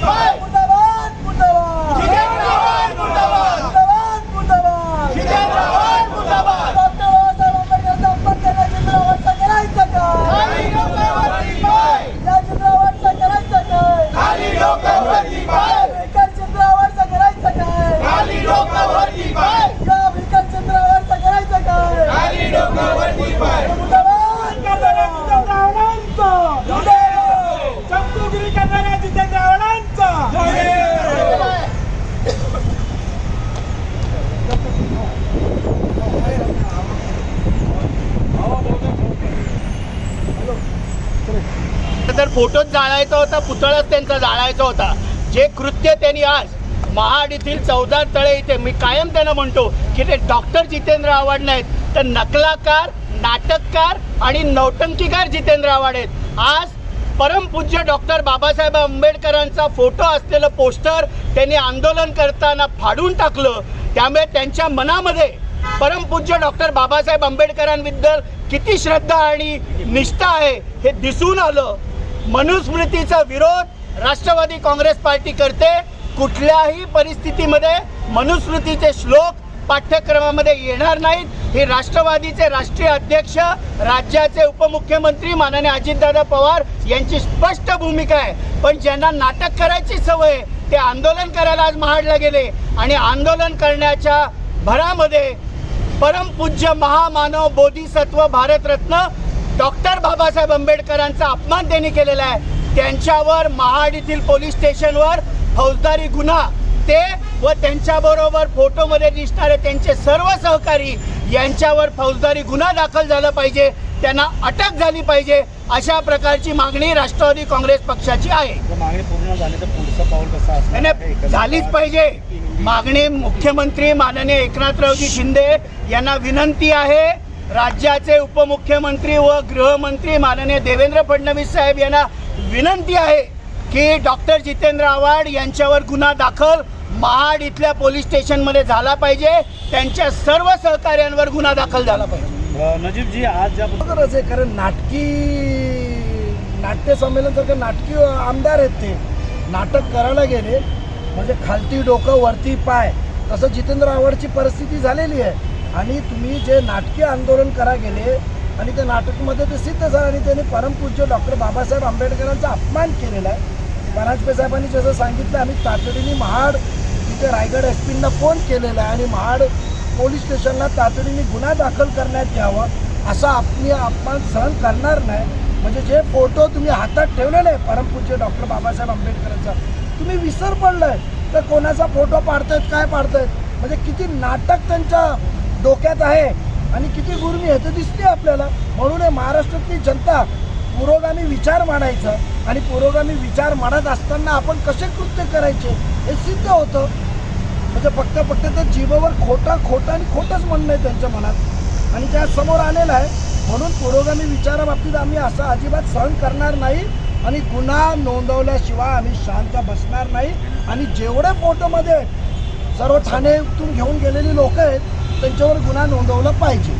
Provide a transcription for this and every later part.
Happy! तर फोटोच जाळायचा होता पुतळाच त्यांचा जाळायचा होता. जे कृत्य त्यांनी आज महाड येथील चौदा तळे इथे मी कायम त्यांना म्हणतो की ते डॉक्टर जितेंद्र आव्हाड नाहीत तर नकलाकार नाटककार आणि नौटंकीकार जितेंद्र आव्हाड आहेत. आज परमपूज्य डॉक्टर बाबासाहेब आंबेडकरांचा फोटो असलेलं पोस्टर त्यांनी आंदोलन करताना फाडून टाकलं. त्यामुळे त्यांच्या मनामध्ये परमपूज्य डॉक्टर बाबासाहेब आंबेडकरांबद्दल किती श्रद्धा आणि निष्ठा आहे हे दिसून आलं. मनुस्मृतीचा विरोध राष्ट्रवादी काँग्रेस पार्टी करते. कुठल्याही परिस्थितीमध्ये मनुस्मृतीचे श्लोक पाठ्यक्रमामध्ये येणार नाहीत. हे राष्ट्रवादीचे राष्ट्रीय अध्यक्ष राज्याचे उपमुख्यमंत्री माननीय अजितदादा पवार यांची स्पष्ट भूमिका आहे. पण ज्यांना नाटक करायची सवय ते आंदोलन करायला आज महाडला गेले. आणि आंदोलन करण्याच्या भरामध्ये परमपूज्य महामानव बोधिसत्व भारतरत्न डॉक्टर बाबासाहेब आंबेडकरांचा अपमान त्यांनी केलेला आहे त्यांच्यावर महाड येथील पोलीस स्टेशनवर फौजदारी गुन्हा ते व त्यांच्याबरोबर फोटोमध्ये दिसणारे त्यांचे सर्व सहकारी यांच्यावर फौजदारी गुन्हा दाखल झाला पाहिजे त्यांना अटक झाली पाहिजे अशा प्रकारची मागणी राष्ट्रवादी काँग्रेस पक्षाची आहे जर मागणी पूर्ण झाली तर पुढचं पाऊल कसं असणार नाही, आहे? नाही कसं झालीच? पाहिजे मागणी मुख्यमंत्री माननीय एकनाथरावजी शिंदे यांना विनंती आहे. राज्याचे उपमुख्यमंत्री व गृहमंत्री माननीय देवेंद्र फडणवीस साहेब यांना विनंती आहे की डॉक्टर जितेंद्र आव्हाड यांच्यावर गुन्हा दाखल महाड इथल्या पोलीस स्टेशनमध्ये झाला पाहिजे. त्यांच्या सर्व सहकार्यांवर गुन्हा दाखल झाला पाहिजे. नजीबजी आज ज्या खरोखरच आहे कारण नाटकी नाट्य संमेलनसारखं नाटकी आमदार आहेत ते. नाटक करायला गेले म्हणजे खालती डोकं वरती पाय तसं जितेंद्र आव्हाडची परिस्थिती झालेली आहे. आणि तुम्ही जे नाटकी आंदोलन करा गेले आणि त्या नाटकमध्ये ते सिद्ध झालं आणि त्यांनी परमपूज्य डॉक्टर बाबासाहेब आंबेडकरांचा अपमान केलेला आहे. परांजपे साहेबांनी जसं सांगितलं आम्ही तातडीने महाड तिथे रायगड एस पींना फोन केलेला आहे आणि महाड पोलीस स्टेशनला तातडीने गुन्हा दाखल करण्यात यावा असा आपली अपमान सहन करणार नाही. म्हणजे जे फोटो तुम्ही हातात ठेवलेले आहे परमपूज्य डॉक्टर बाबासाहेब आंबेडकरांचा तुम्ही विसर पडलाय. तर कोणाचा फोटो पाडतायत काय पाडतायत? म्हणजे किती नाटक त्यांच्या डोक्यात आहे आणि किती गुरमी आहे ते दिसते आपल्याला. म्हणून हे महाराष्ट्रातली जनता पुरोगामी विचार मांडायचं आणि पुरोगामी विचार मांडत असताना आपण कसे कृत्य करायचे हे सिद्ध होतं. म्हणजे फक्त फक्त तर जीवावर खोटा खोटा आणि खोटंच म्हणणं आहे त्यांच्या मनात. आणि त्या समोर आलेलं आहे. म्हणून पुरोगामी विचाराबाबतीत आम्ही असं अजिबात सहन करणार नाही. आणि गुन्हा नोंदवल्याशिवाय आम्ही शांत बसणार नाही आणि जेवढे फोटोमध्ये आहेत, सर्व ठाणेतून घेऊन गेलेली लोक आहेत त्यांच्यावर गुन्हा नोंदवला पाहिजे?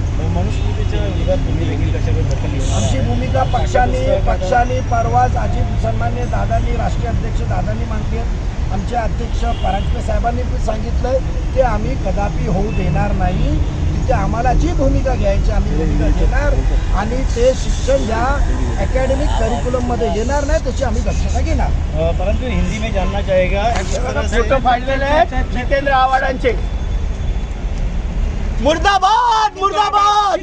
आमची भूमिका पक्षाने पक्षाने परवाच अजित सन्मान्य दादांनी राष्ट्रीय अध्यक्ष दादांनी मांडली आहे. आमचे अध्यक्ष परांजपे साहेबांनी पण सांगितलंय ते आम्ही कदापि होऊ देणार नाही तिथे आम्हाला जी भूमिका घ्यायची आम्ही भूमिका घेणार आणि ते शिक्षण या अकॅडमिक करिक्युलममध्ये येणार नाही त्याची आम्ही दक्षता घेणार. परंतु हिंदी में जानना चाहेगा. फोटो फाडलेले आहेत जितेंद्र आव्हाडांचे. मुर्दाबाद मुर्दाबाद!